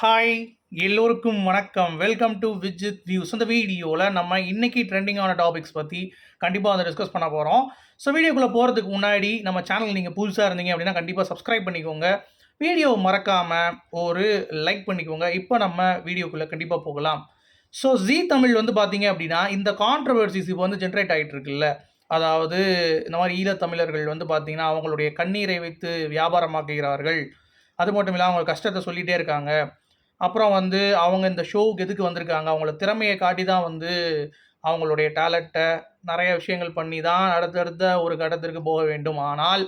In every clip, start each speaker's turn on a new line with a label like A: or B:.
A: Hi எல்லோருக்கும் வணக்கம். Welcome to Vijith views இந்த வீடியோவில் நம்ம இன்றைக்கி ட்ரெண்டிங்கான டாபிக்ஸ் பற்றி கண்டிப்பாக வந்து டிஸ்கஸ் பண்ண போகிறோம் ஸோ வீடியோக்குள்ளே போகிறதுக்கு முன்னாடி நம்ம சேனல் நீங்கள் புதுசாக இருந்தீங்க அப்படின்னா கண்டிப்பாக சப்ஸ்கிரைப் பண்ணிக்கோங்க. வீடியோ மறக்காமல் ஒரு லைக் பண்ணிக்கோங்க. இப்போ நம்ம வீடியோக்குள்ளே கண்டிப்பாக போகலாம். ஸோ ஜி தமிழ் வந்து பார்த்தீங்க அப்படின்னா இந்த கான்ட்ரவர்சிஸ் இப்போ வந்து ஜென்ரேட் ஆகிட்டு இருக்குல்ல. அதாவது இந்த மாதிரி ஈழத்தமிழர்கள் வந்து பார்த்திங்கன்னா அவங்களுடைய கண்ணீரை வைத்து வியாபாரமாக்குகிறார்கள். அது மட்டும் இல்லாமல் அவங்க கஷ்டத்தை சொல்லிகிட்டே இருக்காங்க. அப்புறம் வந்து அவங்க இந்த ஷோவுக்கு எதுக்கு வந்திருக்காங்க? அவங்கள திறமையை காட்டி தான் வந்து அவங்களுடைய டேலண்ட்டை நிறைய விஷயங்கள் பண்ணி தான் அடுத்தடுத்த ஒரு கட்டத்திற்கு போக வேண்டும். ஆனால்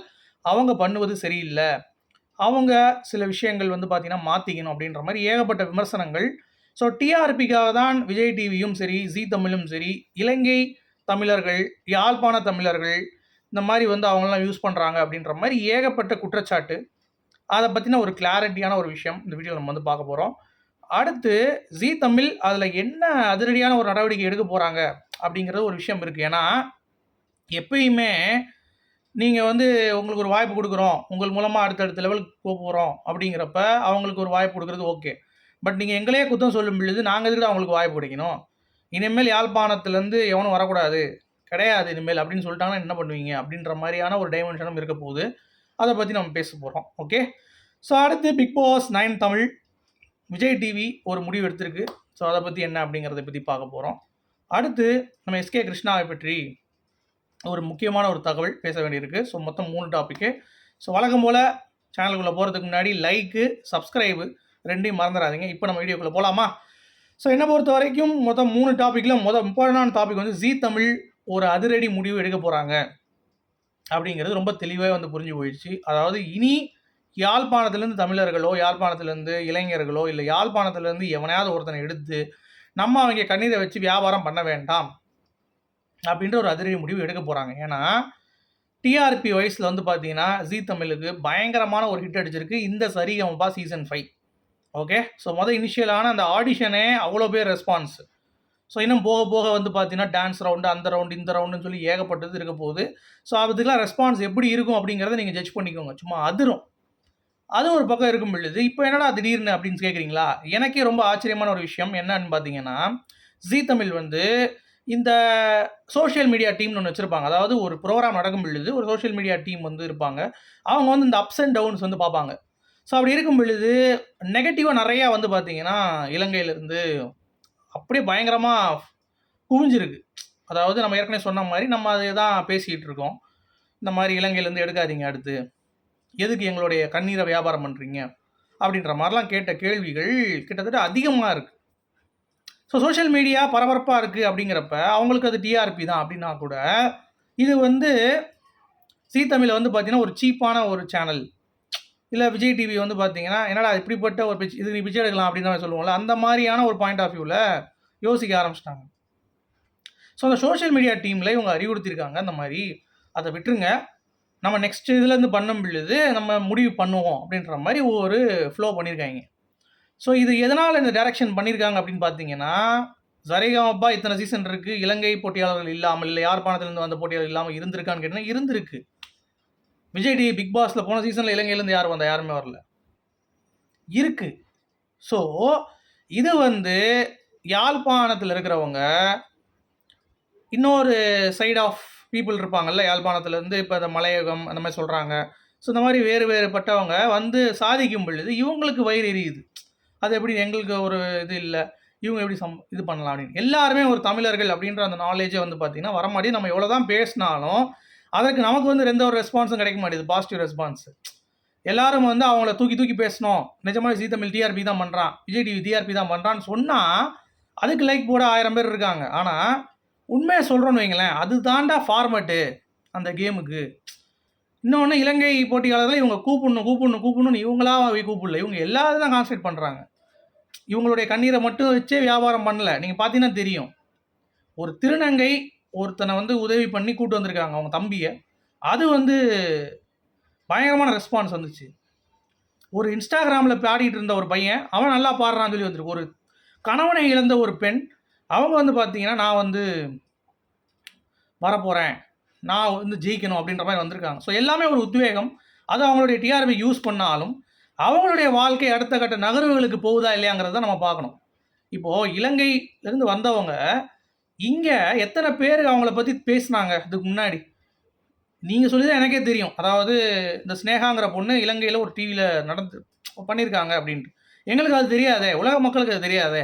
A: அவங்க பண்ணுவது சரியில்லை. அவங்க சில விஷயங்கள் வந்து பார்த்திங்கன்னா மாற்றிக்கணும் அப்படின்ற மாதிரி ஏகப்பட்ட விமர்சனங்கள். ஸோ டிஆர்பிக்காக தான் விஜய் டிவியும் சரி ஜி தமிழும் சரி இலங்கை தமிழர்கள் யாழ்ப்பாண தமிழர்கள் இந்த மாதிரி வந்து அவங்களாம் யூஸ் பண்ணுறாங்க அப்படின்ற மாதிரி ஏகப்பட்ட குற்றச்சாட்டு. அதை பற்றின ஒரு கிளாரிட்டியான ஒரு விஷயம் இந்த வீடியோவில் நம்ம வந்து பார்க்க போகிறோம் அடுத்து ஜி தமிழ் அதில் என்ன அதிரடியான ஒரு நடவடிக்கை எடுக்க போகிறாங்க அப்படிங்கிறது ஒரு விஷயம் இருக்குது ஏன்னா எப்பயுமே நீங்கள் வந்து உங்களுக்கு ஒரு வாய்ப்பு கொடுக்குறோம் உங்கள் மூலமாக அடுத்தடுத்த லெவலுக்கு போக போகிறோம் அப்படிங்கிறப்ப அவங்களுக்கு ஒரு வாய்ப்பு கொடுக்குறது ஓகே பட் நீங்கள் எங்களையே குத்தம் சொல்லும் பொழுது நாங்கள் எதுக்கு அவங்களுக்கு வாய்ப்பு கிடைக்கணும்? இனிமேல் யாழ்ப்பாணத்துலேருந்து எவனும் வரக்கூடாது. கிடையாது இனிமேல் அப்படின்னு சொல்லிட்டாங்கன்னா என்ன பண்ணுவீங்க? அப்படின்ற மாதிரியான ஒரு டைமென்ஷனும் இருக்க போகுது. அதை பற்றி நம்ம பேச போகிறோம் ஓகே ஸோ அடுத்து Bigg Boss nine Tamil. Vijay TV ஒரு முடிவு எடுத்திருக்கு. ஸோ அதை பற்றி என்ன அப்படிங்கிறத பற்றி பார்க்க போகிறோம் அடுத்து நம்ம எஸ்கே கிருஷ்ணாவை பற்றி ஒரு முக்கியமான ஒரு தகவல் பேச வேண்டியிருக்கு. ஸோ மொத்தம் மூணு டாப்பிக்கு ஸோ வழக்கம் போல் சேனலுக்குள்ளே போகிறதுக்கு முன்னாடி லைக்கு சப்ஸ்கிரைபு ரெண்டையும் மறந்துடாதீங்க. இப்போ நம்ம வீடியோக்குள்ளே போகலாமா ஸோ என்னை பொறுத்த வரைக்கும் மொத்தம் மூணு டாப்பிக்கில் மொதல் இம்பார்ட்டண்டான டாபிக் வந்து ஜி தமிழ் ஒரு அதிரடி முடிவு எடுக்க போகிறாங்க அப்படிங்கிறது ரொம்ப தெளிவாக வந்து புரிஞ்சு போயிடுச்சு. அதாவது இனி யாழ்ப்பாணத்துலேருந்து தமிழர்களோ யாழ்ப்பாணத்துலேருந்து இளைஞர்களோ இல்லை யாழ்ப்பாணத்துலேருந்து எவனையாவது ஒருத்தனை எடுத்து நம்ம அவங்க கண்ணீரை வச்சு வியாபாரம் பண்ண வேண்டாம் அப்படின்ற ஒரு அதிரடி முடிவு எடுக்க போகிறாங்க ஏன்னா டிஆர்பி வயசில் வந்து பார்த்தீங்கன்னா ஜி தமிழுக்கு பயங்கரமான ஒரு ஹிட் அடிச்சிருக்கு. இந்த Saregamapa season five okay so மொதல் இனிஷியலான அந்த ஆடிஷனே அவ்வளோ பேர் ரெஸ்பான்ஸ் ஸோ இன்னும் போக போக வந்து பார்த்தீங்கன்னா டான்ஸ் ரவுண்டு அந்த ரவுண்டு இந்த ரவுண்டுன்னு சொல்லி ஏகப்பட்டது இருக்க போகுது. ஸோ அதுக்கெலாம் ரெஸ்பான்ஸ் எப்படி இருக்கும் அப்படிங்கிறத நீங்கள் ஜட்ஜ் பண்ணிக்கோங்க. சும்மா அதிரும். அதுவும் ஒரு பக்கம் இருக்கும் பொழுது இப்போ என்னடா திடீர்னு அப்படின்னு கேட்குறீங்களா எனக்கே ரொம்ப ஆச்சரியமான ஒரு விஷயம் என்னன்னு பார்த்தீங்கன்னா ஜி தமிழ் வந்து இந்த சோஷியல் மீடியா டீம்னு ஒன்று வச்சுருப்பாங்க. அதாவது ஒரு ப்ரோக்ராம் நடக்கும் பொழுது ஒரு சோஷியல் மீடியா டீம் வந்து இருப்பாங்க. அவங்க வந்து இந்த அப்ஸ் அண்ட் டவுன்ஸ் வந்து பார்ப்பாங்க. ஸோ அப்படி இருக்கும் பொழுது நெகட்டிவாக நிறையா வந்து பார்த்தீங்கன்னா இலங்கையிலேருந்து அப்படியே பயங்கரமாக குவிஞ்சிருக்கு. அதாவது நம்ம ஏற்கனவே சொன்ன மாதிரி நம்ம அதை தான் பேசிகிட்டு இருக்கோம். இந்த மாதிரி இலங்கையிலேருந்து எடுக்காதீங்க அடுத்து. எதுக்கு எங்களுடைய கண்ணீரை வியாபாரம் பண்ணுறீங்க அப்படின்ற மாதிரிலாம் கேட்ட கேள்விகள் கிட்டத்தட்ட அதிகமாக இருக்குது ஸோ சோஷியல் மீடியா பரபரப்பாக இருக்குது அப்படிங்கிறப்ப அவங்களுக்கு அது டிஆர்பி தான். அப்படின்னா கூட இது வந்து சீ தமிழை வந்து பார்த்தீங்கன்னா ஒரு சீப்பான ஒரு சேனல் இல்லை விஜய் டிவி வந்து பார்த்தீங்கன்னா என்னடா இப்படிப்பட்ட ஒரு பிச் இது நீ பிச்சை எடுக்கலாம் அப்படின்னு சொல்லுவோம்ல. அந்த மாதிரியான ஒரு பாயிண்ட் ஆஃப் வியூவில் யோசிக்க ஆரம்பிச்சிட்டாங்க. ஸோ அந்த சோஷியல் மீடியா டீமில் இவங்க அறிவுறுத்தியிருக்காங்க அந்த மாதிரி. அதை விட்டுருங்க. நம்ம நெக்ஸ்ட் இதுலேருந்து பண்ணும் பொழுது நம்ம முடிவு பண்ணுவோம் அப்படின்ற மாதிரி ஒரு ஃப்ளோ பண்ணியிருக்காங்க ஸோ இது எதனால் இந்த டைரக்ஷன் பண்ணியிருக்காங்க அப்படின்னு பார்த்தீங்கன்னா ஜரேகாமப்பா இத்தனை சீசன் இருக்குது இலங்கை போட்டியாளர்கள் இல்லாமல் இல்லை யாழ்ப்பாணத்துலேருந்து வந்த போட்டியாளர்கள் இல்லாமல் இருந்திருக்கான்னு கேட்டிங்கன்னா இருந்திருக்கு. விஜய் டி பிக் பாஸில் போன சீசனில் இலங்கையிலேருந்து யார் வந்தா? யாருமே வரல. இருக்கு. ஸோ இது வந்து யாழ்ப்பாணத்தில் இருக்கிறவங்க இன்னொரு சைட் ஆஃப் பீப்புள் இருப்பாங்கல்ல யாழ்ப்பாணத்துலேருந்து இப்போ இந்த மலையகம் அந்த மாதிரி சொல்கிறாங்க ஸோ இந்த மாதிரி வேறு வேறுபட்டவங்க வந்து சாதிக்கும் பொழுது இவங்களுக்கு வயிறு எரியுது. அது எப்படி? எங்களுக்கு ஒரு இது இல்லை. இவங்க எப்படி சம் இது பண்ணலாம் அப்படின்னு. எல்லாருமே ஒரு தமிழர்கள் அப்படின்ற அந்த நாலேஜே வந்து பார்த்திங்கன்னா வரமாட்டி நம்ம எவ்வளோ தான் பேசினாலும் அதற்கு நமக்கு வந்து எந்த ஒரு ரெஸ்பான்ஸும் கிடைக்க மாட்டேது பாசிட்டிவ் ரெஸ்பான்ஸ் எல்லாரும் வந்து அவங்கள தூக்கி தூக்கி பேசணும். நிஜமாக ஜி தமிழ் டிஆர்பி தான் பண்ணுறான் விஜய் டிவி டிஆர்பி தான் பண்ணுறான்னு சொன்னால் அதுக்கு லைக் போட ஆயிரம் பேர் இருக்காங்க. ஆனால் உண்மையை சொல்கிறோன்னு வைங்களேன் அது தாண்டா ஃபார்மேட்டு அந்த கேமுக்கு இன்னொன்று இலங்கை போட்டியாளர்கள் இவங்க கூப்பிடணும் கூப்பிடணும் கூப்பிடணும்னு இவங்களா கூப்பிடல. இவங்க எல்லாரும் தான் கான்சன்ட்ரேட் பண்ணுறாங்க இவங்களுடைய கண்ணீரை மட்டும் வச்சே வியாபாரம் பண்ணல. நீங்கள் பார்த்தீங்கன்னா தெரியும். ஒரு திருநங்கை ஒருத்தனை வந்து உதவி பண்ணி கூட்டு வந்திருக்காங்க அவங்க தம்பியை. அது வந்து பயங்கரமான ரெஸ்பான்ஸ் வந்துச்சு. ஒரு இன்ஸ்டாகிராமில் பாடிட்டு இருந்த ஒரு பையன் அவன் நல்லா பாடுறான்னு சொல்லி வந்திருக்கு. ஒரு கணவனை இழந்த ஒரு பெண் அவங்க வந்து பார்த்தீங்கன்னா நான் வந்து வரப்போகிறேன் நான் வந்து ஜெயிக்கணும் அப்படின்ற மாதிரி வந்திருக்காங்க. ஸோ எல்லாமே ஒரு உத்வேகம். அது அவங்களுடைய டிஆர்பி யூஸ் பண்ணாலும் அவங்களுடைய வாழ்க்கை அடுத்த கட்ட நகர்வுகளுக்கு போகுதா இல்லையாங்கிறத நம்ம பார்க்கணும். இப்போது இலங்கையிலேருந்து வந்தவங்க, இங்க எத்தனை பேர் அவங்கள பத்தி பேசுனாங்க இதுக்கு முன்னாடி? நீங்க சொல்லி தான் எனக்கே தெரியும். அதாவது இந்த ஸ்னேகாங்கிற பொண்ணு இலங்கையில ஒரு டிவியில் நடந்து பண்ணியிருக்காங்க அப்படின்ட்டு. எங்களுக்கு அது தெரியாதே! உலக மக்களுக்கு அது தெரியாதே!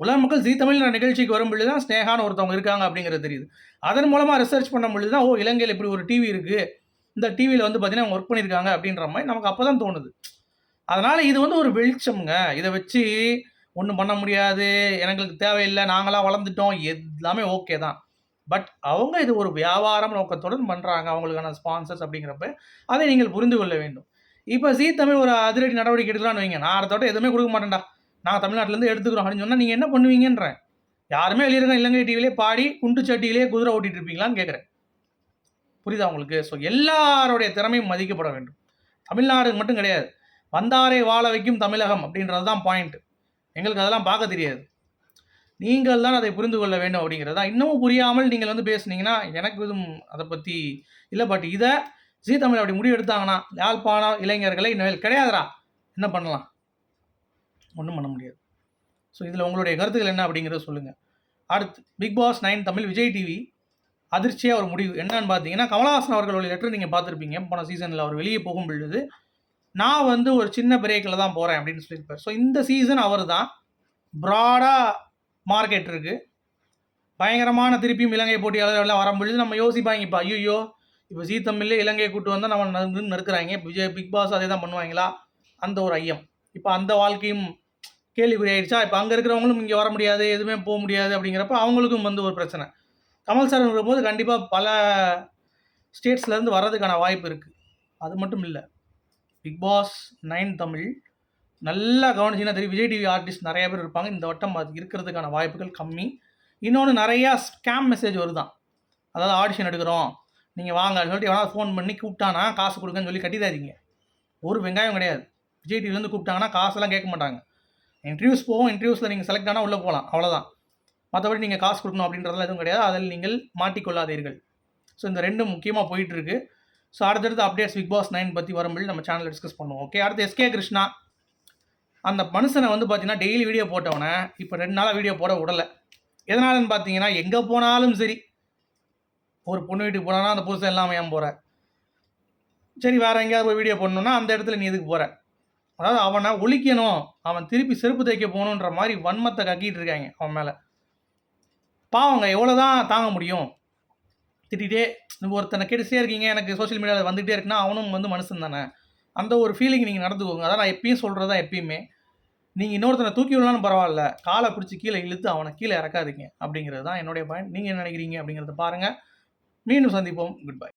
A: உலக மக்கள் ஜீ தமிழ் நிகழ்ச்சிக்கு வரும்பொழுது தான் ஸ்னேகான்னு ஒருத்தவங்க இருக்காங்க அப்படிங்கிறது தெரியுது. அதன் மூலமாக ரிசர்ச் பண்ணும்பொழுது தான், ஓ! இலங்கையில் இப்படி ஒரு டிவி இருக்குது இந்த டிவியில் வந்து பார்த்தீங்கன்னா, அவங்க ஒர்க் பண்ணியிருக்காங்க அப்படின்ற மாதிரி நமக்கு அப்போ தான் தோணுது. அதனால் இது வந்து ஒரு வெளிச்சம்ங்க. இதை வச்சு ஒன்றும் பண்ண முடியாது. எங்களுக்கு தேவையில்லை நாங்களாம் வளர்ந்துட்டோம். எல்லாமே ஓகே தான். பட் அவங்க இது ஒரு வியாபாரம் நோக்கத்துடன் பண்ணுறாங்க அவங்களுக்கான ஸ்பான்சர்ஸ் அப்படிங்கிறப்ப, அதை நீங்கள் புரிந்து கொள்ள வேண்டும். இப்போ ஜீ தமிழ் ஒரு அதிரடி நடவடிக்கை எடுக்கலான்னு வைங்க. நான் அடுத்தவட்ட எதுவுமே கொடுக்க மாட்டேன்டா. நாங்க தமிழ்நாட்டிலேருந்து எடுத்துக்கிறோம் அப்படின்னு சொன்னால் நீங்கள் என்ன பண்ணுவீங்கன்றேன். யாருமே வெளியிருக்க இலங்கை டிவிலே பாடி, குண்டு சட்டியிலேயே குதிரை ஓட்டிட்டு இருப்பீங்களான்னு கேட்குறேன் புரியுதா உங்களுக்கு? ஸோ எல்லாருடைய திறமையும் மதிக்கப்பட வேண்டும். தமிழ்நாடு மட்டும் கிடையாது. வந்தாரை வாழ வைக்கும் தமிழகம் அப்படின்றது தான் பாயிண்ட். எங்களுக்கு அதெல்லாம் பார்க்க தெரியாது. நீங்கள் தான் அதை புரிந்து கொள்ள வேண்டும் அப்படிங்கிறதா இன்னமும் புரியாமல் நீங்கள் வந்து பேசுனீங்கன்னா, எனக்கு எதுவும் அதை பற்றி இல்லை பட் இதை ஜீ தமிழ் அப்படி முடிவு எடுத்தாங்கன்னா, யாழ்ப்பாண இளைஞர்களை இனிமேல் கிடையாதுடா. என்ன பண்ணலாம்? ஒன்றும் பண்ண முடியாது. ஸோ இதில் உங்களுடைய கருத்துக்கள் என்ன அப்படிங்கிறத சொல்லுங்கள் அடுத்து Bigg Boss nine Tamil Vijay TV அதிர்ச்சியாக ஒரு முடிவு. என்னன்னு பார்த்தீங்கன்னா, கமலஹாசன் அவர்களுடைய லெட்டர் நீங்கள் பார்த்துருப்பீங்க போன சீசனில் அவர் வெளியே போகும் பொழுது, நான் வந்து ஒரு சின்ன பிரேக்கில் தான் போகிறேன் அப்படின்னு சொல்லியிருப்பார் ஸோ இந்த சீசன் அவர் தான். ப்ராடாக மார்க்கெட் இருக்குது பயங்கரமான திருப்பியும் இலங்கை போட்டியாளர்கள்லாம் வரும்பொழுது நம்ம யோசிப்பாங்க ஐயோ இப்போ ஜீ தமிழ்ல இலங்கையை கூட்டு வந்தால் நம்ம நின்று நறுக்குறாய்ங்க. விஜய் பிக் பாஸ் அதே தான் பண்ணுவாங்களா அந்த ஒரு ஐயம். இப்போ அந்த வாழ்க்கையும் கேள்விக்குறி ஆயிடுச்சா? இப்போ அங்கே இருக்கிறவங்களும் இங்கே வர முடியாது. எதுவுமே போக முடியாது அப்படிங்கிறப்ப அவங்களுக்கும் வந்து ஒரு பிரச்சனை. கமல் சார் வரும்போது கண்டிப்பாக பல ஸ்டேட்ஸ்லேருந்து வர்றதுக்கான வாய்ப்பு இருக்குது அது மட்டும் இல்லை பிக் பாஸ் நைன் தமிழ் நல்லா கவனிச்சீங்கன்னா தெரியும். விஜய் டிவி ஆர்டிஸ்ட் நிறைய பேர் இருப்பாங்க. இந்த வட்டம் அது இருக்கிறதுக்கான வாய்ப்புகள் கம்மி. இன்னொன்று நிறையா ஸ்கேம் மெசேஜ் வருதான் அதாவது ஆடிஷன் எடுக்கிறோம். நீங்கள் வாங்கன்னு சொல்லிட்டு எவனாவது ஃபோன் பண்ணி கூப்பிட்டானா, காசு கொடுங்கன்னு சொல்லி கட்டிறாதீங்க. ஒரு வெங்காயம் கிடையாது. விஜய் டிவிலேருந்து கூப்பிட்டாங்கன்னா காசெல்லாம் கேட்க மாட்டாங்க. இன்டர்வியூஸ் போவோம். இன்டர்வியூஸில் நீங்கள் செலக்ட் ஆனால் உள்ளே போகலாம் அவ்வளோதான். மற்றபடி நீங்கள் காசு கொடுக்கணும் அப்படின்றதெல்லாம் எதுவும் கிடையாது. அதில் நீங்கள் மாட்டிக்கொள்ளாதீர்கள். ஸோ இந்த ரெண்டும் முக்கியமாக போயிட்டுருக்கு ஸோ அடுத்தடுத்த அப்டேட்ஸ் பிக் பாஸ் 9 பத்தி வரும்பொழுது நம்ம சேனலில் டிஸ்கஸ் பண்ணுவோம். ஓகே. அடுத்து எஸ்கே கிருஷ்ணா. அந்த மனுஷனை வந்து பார்த்தீங்கன்னா, டெய்லி வீடியோ போட்டவன, இப்ப 2 நாளா வீடியோ போட விடலை எதனாலன்னு பார்த்தீங்கன்னா, எங்கே போனாலும் சரி, ஒரு பொண்ணு வீட்டுக்கு போனான்னா, அந்த புருஷன் எல்லாம் ஏன் போகிற சரி வேறு எங்கேயாவது போய் வீடியோ போடணுன்னா அந்த இடத்துல நீ எதுக்கு போகிற அதாவது அவனை ஒழிக்கணும். அவன் திருப்பி செருப்பு தைக்க போகணுன்ற மாதிரி வன்மத்தை கக்கிட்டு இருக்காங்க அவன் மேலே பாவங்க எவ்வளோ தான் தாங்க முடியும்? திட்டிட்டே ஒருத்தனை கேட்டுட்டே இருக்கீங்க. எனக்கு சோஷியல் மீடியாவில் வந்துகிட்டே இருக்குன்னா, அவனும் வந்து மனுஷன் தானே. அந்த ஒரு ஃபீலிங் நீங்கள் நடந்துக்கோங்க. அதான் நான் எப்பயும் சொல்கிறது தான் எப்பயுமே. நீங்கள் இன்னொருத்தனை தூக்கி விடலாலும் பரவாயில்ல காலை பிடிச்சி கீழே இழுத்து அவனை கீழே இறக்காதீங்க. அப்படிங்கிறது தான் என்னுடைய பாயிண்ட். நீங்கள் என்ன நினைக்கிறீங்க அப்படிங்கிறத பாருங்கள் மீண்டும் சந்திப்போம். Good bye.